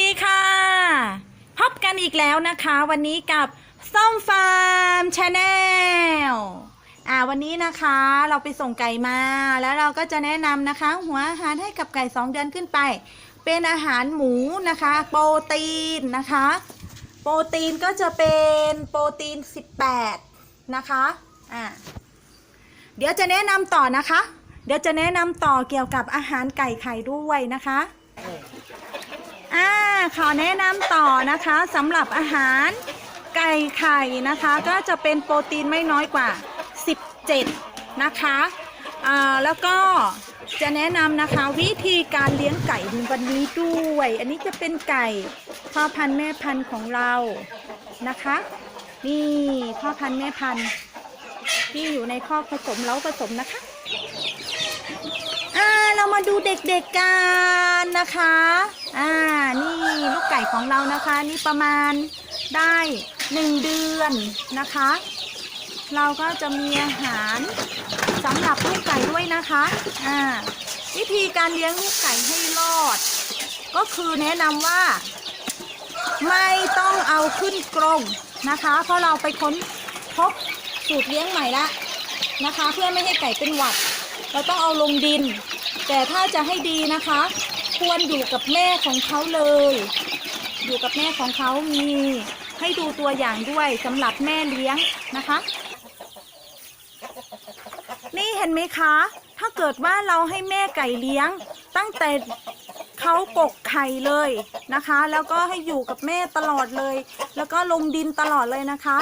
ดีค่ะ พบกันอีกแล้วนะคะ วันนี้กับส้มฟาร์มชาแนลอ่าวันนี้นะคะเราไปส่งไก่มา แล้วเราก็จะแนะนำนะคะ หัวอาหารให้กับไก่ 2 เดือนขึ้นไป เป็นอาหารหมูนะคะ โปรตีนนะคะ โปรตีนก็จะเป็นโปรตีน 18 นะคะอ่าเดี๋ยวจะแนะนำต่อนะคะ เดี๋ยวจะแนะนำต่อเกี่ยวกับอาหารไก่ไข่ด้วยนะคะ อ่าขอแนะนำต่อนะคะสำหรับอาหารไก่ไข่นะคะ ก็จะเป็นโปรตีนไม่น้อยกว่า 17 นะคะอ่าแล้วก็จะแนะนำนะคะวิธีการเลี้ยงไก่ในวันนี้ด้วย อันนี้จะเป็นไก่พ่อพันธุ์แม่พันธุ์ของเรานะคะ นี่พ่อพันธุ์แม่พันธุ์ที่อยู่ในคอผสมเล้าผสมนะคะ เรามาดูเด็กๆกันนะคะ อ่า นี่ลูกไก่ของเรานะคะ นี่ประมาณได้หนึ่งเดือนนะคะ เราก็จะมีอาหารสำหรับลูกไก่ด้วยนะคะ อ่า วิธีการเลี้ยงลูกไก่ให้รอด ก็คือแนะนำว่า ไม่ต้องเอาขึ้นกรงนะคะ เพราะเราไปค้นพบสูตรเลี้ยงใหม่ละนะคะ เพื่อไม่ให้ไก่เป็นหวัด เราต้องเอาลงดิน แต่ถ้าจะให้ดีนะคะ ควรอยู่กับแม่ของเขาเลย อยู่กับแม่ของเขามี ให้ดูตัวอย่างด้วยสำหรับแม่เลี้ยงนะคะ นี่เห็นไหมคะ ถ้าเกิดว่าเราให้แม่ไก่เลี้ยง ตั้งแต่ เขากกไข่เลยนะคะ แล้วก็ให้อยู่กับแม่ตลอดเลย แล้วก็ลงดินตลอดเลยนะคะ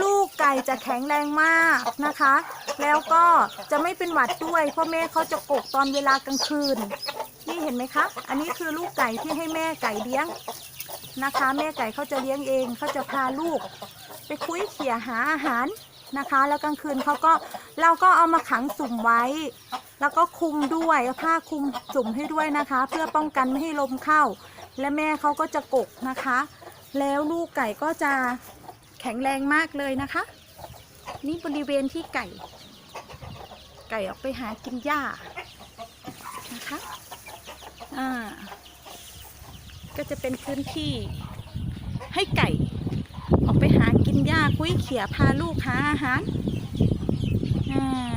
ลูกไก่จะแข็งแรงมากนะคะ แล้วก็จะไม่เป็นหวัดด้วย เพราะแม่เขาจะกกตอนเวลากลางคืน นี่เห็นไหมคะ อันนี้คือลูกไก่ที่ให้แม่ไก่เลี้ยงนะคะ แม่ไก่เขาจะเลี้ยงเองเขาจะพาลูก ไปคุยเขี่ยหาอาหารนะคะ แล้วกลางคืนเขาก็เราก็เอามาขังสุ่มไว้ แล้วก็คลุมด้วยผ้าคลุมสุ่มให้ด้วยนะคะ เพื่อป้องกันไม่ให้ลมเข้า และแม่เขาก็จะกกนะคะ แล้วลูกไก่ก็จะแข็งแรงมากเลยนะคะ นี่บริเวณที่ไก่ ไก่ออกไปหากินหญ้านะคะอ่าก็จะเป็นพื้นที่ให้ไก่ ออกไปหากินหญ้าคุ้ยเขียพาลูกหาอาหารอ่า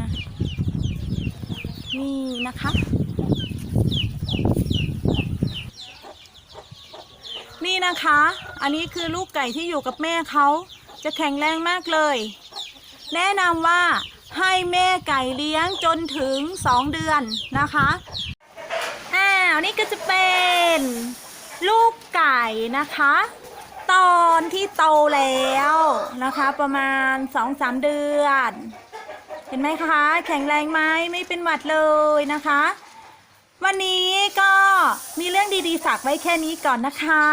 นี่นะคะ นี่นะคะ อันนี้คือลูกไก่ที่อยู่กับแม่เขาจะแข็งแรงมากเลย แนะนำว่าให้แม่ไก่เลี้ยงจนถึง 2 เดือนนะคะอ้าวนี่ก็จะเป็นลูกไก่นะคะ ตอนที่โตแล้วนะคะ ประมาณ 2-3 เดือน เห็นไหมคะ แข็งแรงไหมไม่เป็นหวัดเลยนะคะ วันนี้ก็มีเรื่องดีๆฝากไว้แค่นี้ก่อนนะคะ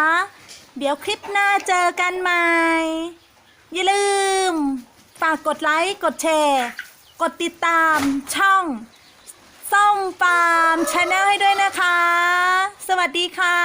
เดี๋ยวคลิปหน้าเจอกันใหม่ อย่าลืม ฝากกดไลค์ กดแชร์ กดติดตามช่องส้มฟาร์มชาแนลให้ด้วยนะคะ สวัสดีค่ะ